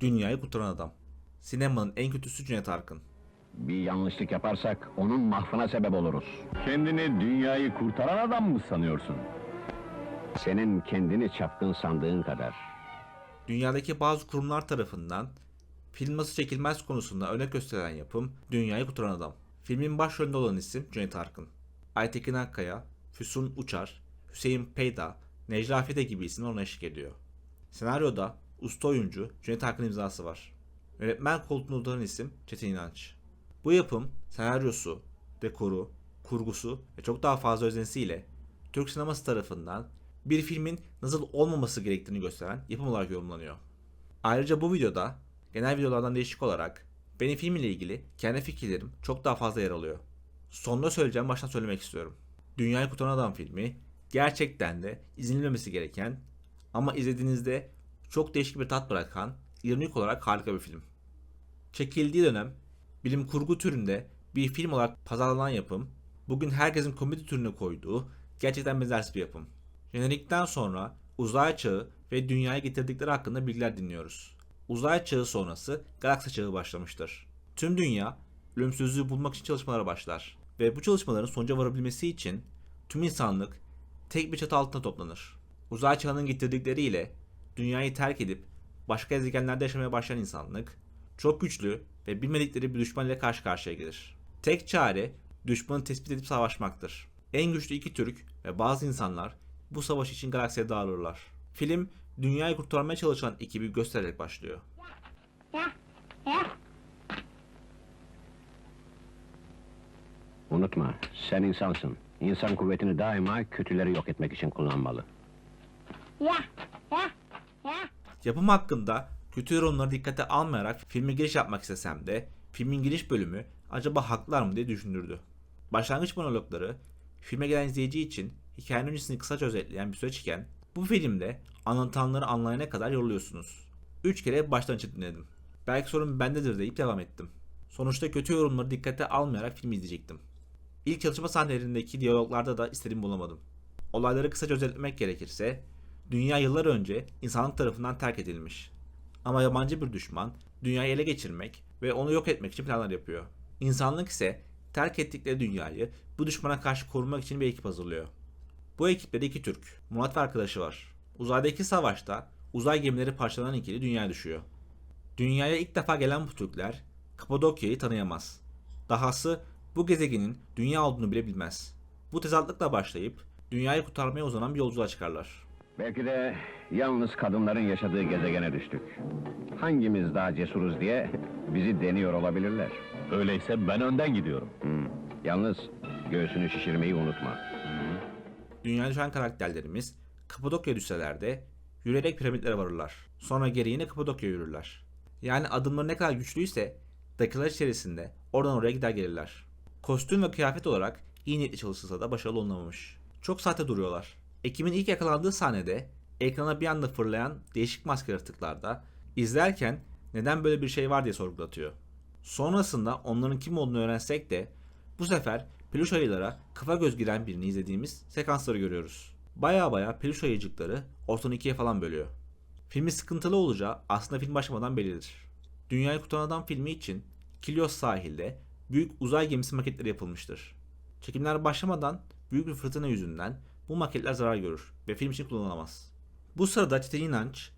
Dünyayı Kurtaran Adam. Sinemanın en kötüsü Cüneyt Arkın. Bir yanlışlık yaparsak onun mahvına sebep oluruz. Kendini dünyayı kurtaran adam mı sanıyorsun? Senin kendini çapkın sandığın kadar. Dünyadaki bazı kurumlar tarafından film nasıl çekilmez konusunda örnek gösteren yapım Dünyayı Kurtaran Adam. Filmin başrolünde olan isim Cüneyt Arkın. Aytekin Akkaya, Füsun Uçar, Hüseyin Peyda, Necla Fide gibi isimler ona eşlik ediyor. Senaryoda usta oyuncu Cüneyt Arkın imzası var. Yönetmen koltuğunda oturan isim Çetin İnanç. Bu yapım senaryosu, dekoru, kurgusu ve çok daha fazla özenisiyle Türk sineması tarafından bir filmin nasıl olmaması gerektiğini gösteren yapım olarak yorumlanıyor. Ayrıca bu videoda genel videolardan değişik olarak benim film ile ilgili kendi fikirlerim çok daha fazla yer alıyor. Sonunda söyleyeceğim baştan söylemek istiyorum. Dünyayı Kurtaran Adam filmi gerçekten de izlenilmemesi gereken ama izlediğinizde çok değişik bir tat bırakan, ironik olarak harika bir film. Çekildiği dönem bilim kurgu türünde bir film olarak pazarlanan yapım, bugün herkesin komedi türüne koyduğu gerçekten benzersiz bir yapım. Jenerikten sonra uzay çağı ve dünyaya getirdikleri hakkında bilgiler dinliyoruz. Uzay çağı sonrası galaksi çağı başlamıştır. Tüm dünya ölümsüzlüğü bulmak için çalışmalara başlar ve bu çalışmaların sonuca varabilmesi için tüm insanlık tek bir çatı altında toplanır. Uzay çağının getirdikleriyle dünyayı terk edip başka gezegenlerde yaşamaya başlayan insanlık çok güçlü ve bilmedikleri bir düşman ile karşı karşıya gelir. Tek çare düşmanı tespit edip savaşmaktır. En güçlü iki Türk ve bazı insanlar bu savaş için galaksiye dağılırlar. Film dünyayı kurtarmaya çalışan ekibi göstererek başlıyor. Unutma, sen insansın. İnsan kuvvetini daima kötüleri yok etmek için kullanmalı. Yapım hakkında kötü yorumları dikkate almayarak filme giriş yapmak istesem de filmin giriş bölümü acaba haklar mı diye düşündürdü. Başlangıç monologları filme gelen izleyici için hikayenin öncesini kısaca özetleyen bir süreç iken bu filmde anlatılanları anlayana kadar yoruluyorsunuz. 3 kere baştan açıp dinledim. Belki sorun bendedir deyip devam ettim. Sonuçta kötü yorumları dikkate almayarak film izleyecektim. İlk çalışma sahnelerindeki diyaloglarda da istediğimi bulamadım. Olayları kısaca özetlemek gerekirse, dünya yıllar önce insanlık tarafından terk edilmiş. Ama yabancı bir düşman dünyayı ele geçirmek ve onu yok etmek için planlar yapıyor. İnsanlık ise terk ettikleri dünyayı bu düşmana karşı korumak için bir ekip hazırlıyor. Bu ekipte de iki Türk, Murat ve arkadaşı var. Uzaydaki savaşta uzay gemileri parçalanan ikili dünyaya düşüyor. Dünyaya ilk defa gelen bu Türkler Kapadokya'yı tanıyamaz. Dahası bu gezegenin dünya olduğunu bile bilmez. Bu tezatlıkla başlayıp dünyayı kurtarmaya uzanan bir yolculuğa çıkarlar. Belki de yalnız kadınların yaşadığı gezegene düştük. Hangimiz daha cesuruz diye bizi deniyor olabilirler. Öyleyse ben önden gidiyorum. Hmm. Yalnız göğsünü şişirmeyi unutma. Dünyaya düşen karakterlerimiz Kapadokya düşseler de yürüyerek piramitlere varırlar. Sonra geri yine Kapadokya'ya yürürler. Yani adımları ne kadar güçlüyse dakikalar içerisinde oradan oraya gider gelirler. Kostüm ve kıyafet olarak iyi niyetli çalışılsa da başarılı olunamamış. Çok sahte duruyorlar. Ekibin ilk yakalandığı sahnede ekrana bir anda fırlayan değişik maske yaratıklarda izlerken neden böyle bir şey var diye sorgulatıyor. Sonrasında onların kim olduğunu öğrensek de bu sefer peluş ayılara kafa göz giren birini izlediğimiz sekansları görüyoruz. Baya baya peluş ayıcıkları ortadan ikiye falan bölüyor. Filmin sıkıntılı olacağı aslında film başlamadan bellidir. Dünyayı Kurtaran Adam filmi için Kilios sahilde büyük uzay gemisi maketleri yapılmıştır. Çekimler başlamadan büyük bir fırtına yüzünden bu maketler zarar görür ve film için kullanılamaz. Bu sırada Çetin İnanç,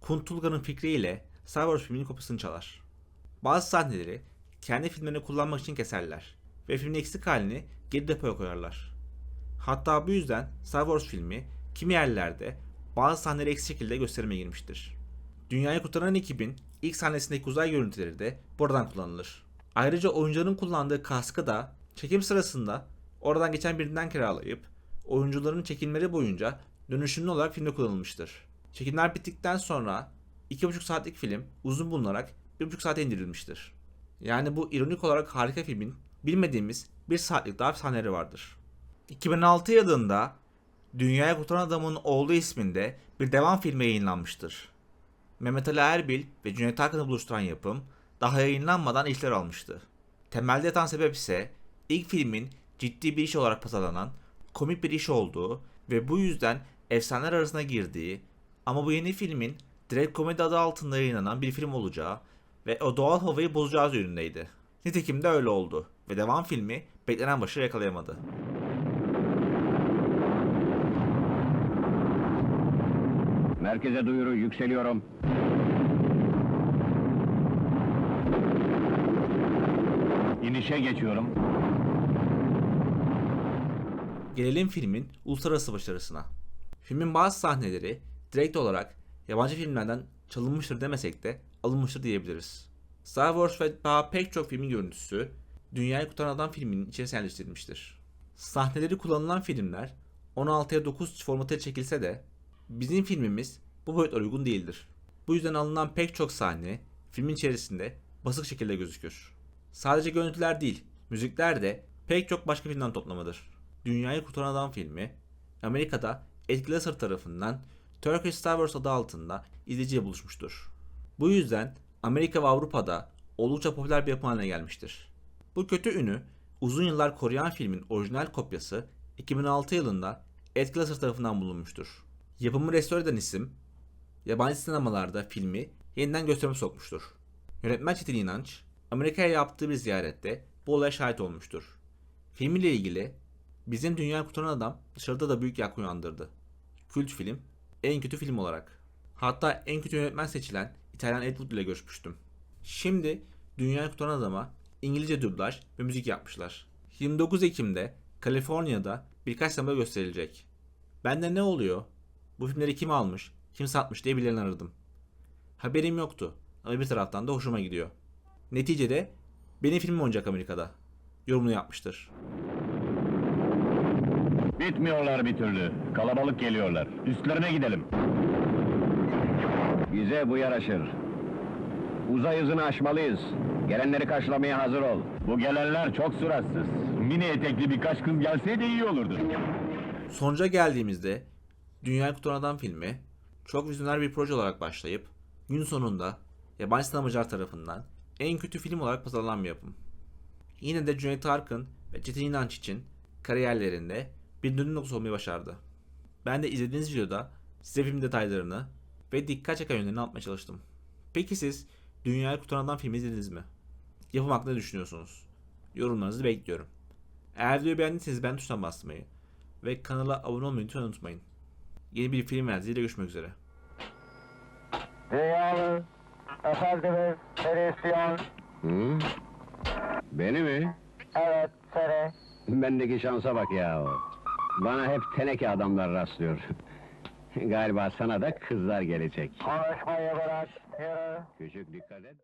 Kuntulga'nın fikriyle Star Wars filminin kopyasını çalar. Bazı sahneleri kendi filmlerine kullanmak için keserler ve filmin eksik halini geri depoya koyarlar. Hatta bu yüzden Star Wars filmi kimi yerlerde bazı sahneleri eksik şekilde gösterime girmiştir. Dünyayı kurtaran ekibin ilk sahnesindeki uzay görüntüleri de buradan kullanılır. Ayrıca oyuncuların kullandığı kaskı da çekim sırasında oradan geçen birinden kiralayıp oyuncuların çekimleri boyunca dönüşümlü olarak filmde kullanılmıştır. Çekimler bittikten sonra 2,5 saatlik film uzun bulunarak 1,5 saate indirilmiştir. Yani bu ironik olarak harika filmin bilmediğimiz bir saatlik daha sahneleri vardır. 2006 yılında Dünyaya Kurtaran Adamın Oğlu isminde bir devam filmi yayınlanmıştır. Mehmet Ali Erbil ve Cüneyt Arkın'ı buluşturan yapım daha yayınlanmadan işler almıştı. Temelde yatan sebep ise ilk filmin ciddi bir iş olarak pazarlanan komik bir iş olduğu ve bu yüzden efsaneler arasına girdiği ama bu yeni filmin direkt komedi adı altında yayınlanan bir film olacağı ve o doğal havayı bozacağı yönündeydi. Nitekim de öyle oldu ve devam filmi beklenen başarı yakalayamadı. Merkeze duyuru yükseliyorum. İnişe geçiyorum. Gelelim filmin uluslararası başarısına. Filmin bazı sahneleri direkt olarak yabancı filmlerden çalınmıştır demesek de alınmıştır diyebiliriz. Star Wars ve daha pek çok filmin görüntüsü Dünyayı Kurtaran Adam filminin içine yerleştirilmiştir. Sahneleri kullanılan filmler 16'ya 9 formatı çekilse de bizim filmimiz bu boyutlara uygun değildir. Bu yüzden alınan pek çok sahne filmin içerisinde basık şekilde gözükür. Sadece görüntüler değil, müzikler de pek çok başka filmden toplamadır. Dünyayı Kurtaran Adam filmi, Amerika'da Ed Glaser tarafından Turkish Star Wars adı altında izleyiciye buluşmuştur. Bu yüzden Amerika ve Avrupa'da oldukça popüler bir yapım haline gelmiştir. Bu kötü ünü uzun yıllar koruyan filmin orijinal kopyası 2006 yılında Ed Glaser tarafından bulunmuştur. Yapımı restore eden isim, yabancı sinemalarda filmi yeniden gösterime sokmuştur. Yönetmen Çetin İnanç, Amerika'ya yaptığı bir ziyarette bu olaya şahit olmuştur. Film ile ilgili bizim Dünya Kurtaran Adam dışarıda da büyük yankı uyandırdı. Kült film, en kötü film olarak. Hatta en kötü yönetmen seçilen İtalyan Ed Wood ile görüşmüştüm. Şimdi Dünya Kurtaran Adam'a İngilizce dublaj ve müzik yapmışlar. 29 Ekim'de Kaliforniya'da birkaç sinemada gösterilecek. Ben de ne oluyor? Bu filmleri kim almış, kim satmış diye birilerini aradım. Haberim yoktu ama bir taraftan da hoşuma gidiyor. Neticede benim filmim oynayacak Amerika'da. Yorumunu yapmıştır. Bitmiyorlar bir türlü. Kalabalık geliyorlar. Üstlerine gidelim. Bize bu yaraşır. Uzay hızını aşmalıyız. Gelenleri karşılamaya hazır ol. Bu gelenler çok suratsız. Mini etekli birkaç kız gelseydi iyi olurdu. Sonuca geldiğimizde Dünya Kurtaran Adam filmi çok vizyoner bir proje olarak başlayıp gün sonunda yabancı sinemacılar tarafından en kötü film olarak pazarlanan bir yapım. Yine de Cüneyt Arkın ve Çetin İnanç için kariyerlerinde bir dönüm noktası olmayı başardı. Ben de izlediğiniz videoda size film detaylarını ve dikkat çeken yönlerini anlatmaya çalıştım. Peki siz Dünyayı Kurtaran Adam filmi izlediniz mi? Yapım hakkında ne düşünüyorsunuz? Yorumlarınızı bekliyorum. Eğer videoyu beğendiyseniz beğen tuşuna basmayı ve kanala abone olmayı lütfen unutmayın. Yeni bir film verdiğiyle görüşmek üzere. Dünyalı, efendimiz, Hristiyan, Hı? Beni mi? evet seni, Bendeki şansa bak ya. Bana hep teneke adamlar rastlıyor. Galiba sana da kızlar gelecek. konuşmayı bırak, yürü. Küçük dikkat et.